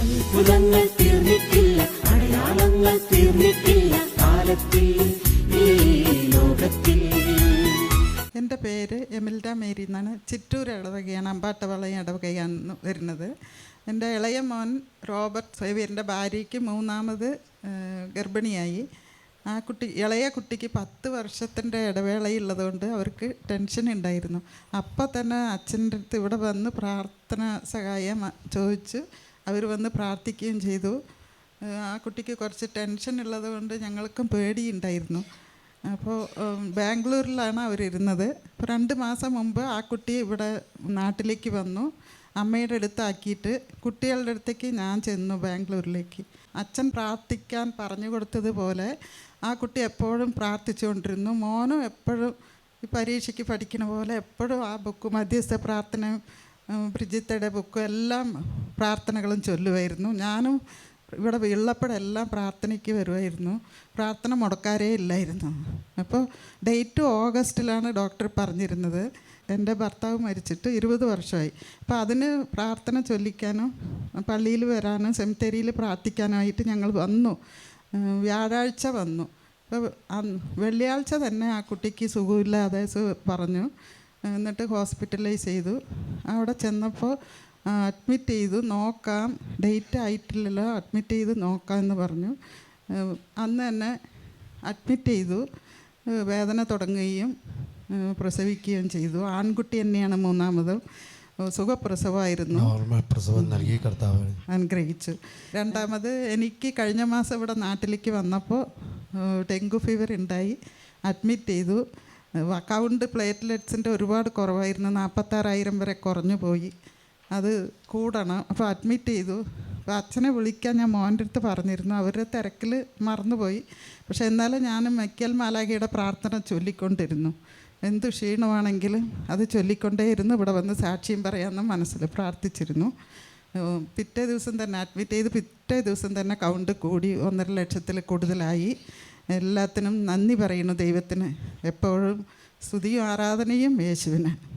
അത്ഭുതങ്ങൾ തീർന്നിട്ടില്ല അടയാളങ്ങൾ തീർന്നിട്ടില്ല കാലത്തിൽ എന്റെ പേര് എമിൽഡ മേരി എന്നാണ്. ചിറ്റൂർ ഇടവകയാണ് അമ്പാട്ടവളയം ഇടവകയാണ് വരുന്നത്. എന്റെ ഇളയ മോൻ റോബർട്ട് സേവിയറിന്റെ ഭാര്യയ്ക്ക് മൂന്നാമത് ഗർഭിണിയായി. ആ കുട്ടി ഇളയ കുട്ടിക്ക് പത്ത് വർഷത്തിന്റെ ഇടവേളയുള്ളതുകൊണ്ട് അവർക്ക് ടെൻഷൻ ഉണ്ടായിരുന്നു. അപ്പോൾ തന്നെ അച്ഛന്റെ അടുത്ത് ഇവിടെ വന്ന് പ്രാർത്ഥന സഹായം ചോദിച്ച്. അവർ വന്ന് പ്രാർത്ഥിക്കുകയും ചെയ്തു. ആ, കുട്ടിക്ക് കുറച്ച് ടെൻഷൻ ഉള്ളത് കൊണ്ട് ഞങ്ങൾക്കും പേടിയുണ്ടായിരുന്നു. അപ്പോൾ ബാംഗ്ലൂരിലാണ് അവരിരുന്നത്. അപ്പോൾ രണ്ട് മാസം മുമ്പ് ആ കുട്ടി ഇവിടെ നാട്ടിലേക്ക് വന്നു. അമ്മയുടെ അടുത്താക്കിയിട്ട് കുട്ടികളുടെ അടുത്തേക്ക് ഞാൻ ചെന്നു ബാംഗ്ലൂരിലേക്ക്. അച്ഛൻ പ്രാർത്ഥിക്കാൻ പറഞ്ഞു കൊടുത്തതുപോലെ ആ കുട്ടി എപ്പോഴും പ്രാർത്ഥിച്ചുകൊണ്ടിരുന്നു. മോനും എപ്പോഴും ഈ പരീക്ഷയ്ക്ക് പഠിക്കുന്ന പോലെ എപ്പോഴും ആ ബുക്ക് മധ്യസ്ഥ പ്രാർത്ഥന ബ്രിജിത്തയുടെ ബുക്കും എല്ലാം പ്രാർത്ഥനകളും ചൊല്ലുമായിരുന്നു ഞാനും ഇവിടെ ഉള്ളപ്പോഴെല്ലാം പ്രാർത്ഥനയ്ക്ക് വരുമായിരുന്നു പ്രാർത്ഥന മുടക്കാരേ ഇല്ലായിരുന്നു. അപ്പോൾ ഡേറ്റ് ഓഗസ്റ്റിലാണ് ഡോക്ടർ പറഞ്ഞിരുന്നത്. എന്റെ ഭർത്താവ് മരിച്ചിട്ട് ഇരുപത് വർഷമായി. അപ്പോൾ അതിന് പ്രാർത്ഥന ചൊല്ലിക്കാനും പള്ളിയിൽ വരാനും സെമിത്തേരിയിൽ പ്രാർത്ഥിക്കാനായിട്ട് ഞങ്ങൾ വന്നു. വ്യാഴാഴ്ച വന്നു. അപ്പോൾ വെള്ളിയാഴ്ച തന്നെ ആ കുട്ടിക്ക് സുഖമില്ലാതെ പറഞ്ഞു. എന്നിട്ട് ഹോസ്പിറ്റലൈസ് ചെയ്തു. അവിടെ ചെന്നപ്പോൾ അഡ്മിറ്റ് ചെയ്തു. നോക്കാം. ഡേറ്റ് ആയിട്ടില്ലല്ലോ. അഡ്മിറ്റ് ചെയ്ത് നോക്കാം എന്ന് പറഞ്ഞു അന്ന് തന്നെ അഡ്മിറ്റ് ചെയ്തു. വേദന തുടങ്ങുകയും പ്രസവിക്കുകയും ചെയ്തു. ആൺകുട്ടി തന്നെയാണ് മൂന്നാമത്. സുഖപ്രസവമായിരുന്നു. പ്രസവം നൽകി കർത്താവ്. അനുഗ്രഹിച്ചു. രണ്ടാമത് എനിക്ക് കഴിഞ്ഞ മാസം ഇവിടെ നാട്ടിലേക്ക് വന്നപ്പോൾ ഡെങ്കു ഫീവർ ഉണ്ടായി. അഡ്മിറ്റ് ചെയ്തു. കൗണ്ട് പ്ലേറ്റ്ലെറ്റ്സിന്റെ ഒരുപാട് കുറവായിരുന്നു. നാൽപ്പത്താറായിരം വരെ കുറഞ്ഞു പോയി. അത് കൂടണം. അപ്പോൾ അഡ്മിറ്റ് ചെയ്തു. അപ്പോൾ അച്ഛനെ വിളിക്കാൻ ഞാൻ മോന്റെ അടുത്ത് പറഞ്ഞിരുന്നു. അവരുടെ തിരക്കിൽ മറന്നുപോയി. പക്ഷേ എന്നാലും ഞാൻ മെക്കൽ മാലാഖയുടെ പ്രാർത്ഥന ചൊല്ലിക്കൊണ്ടിരുന്നു. എന്ത് ക്ഷീണമാണെങ്കിലും അത് ചൊല്ലിക്കൊണ്ടേയിരുന്നു. ഇവിടെ വന്ന് സാക്ഷ്യം പറയാമെന്ന് മനസ്സിൽ പ്രാർത്ഥിച്ചിരുന്നു. പിറ്റേ ദിവസം തന്നെ അഡ്മിറ്റ് ചെയ്ത് പിറ്റേ ദിവസം തന്നെ കൗണ്ട് കൂടി ഒന്നര ലക്ഷത്തിൽ കൂടുതലായി. എല്ലാത്തിനും നന്ദി പറയുന്നു ദൈവത്തിന്. എപ്പോഴും സ്തുതിയും ആരാധനയും യേശുവിന്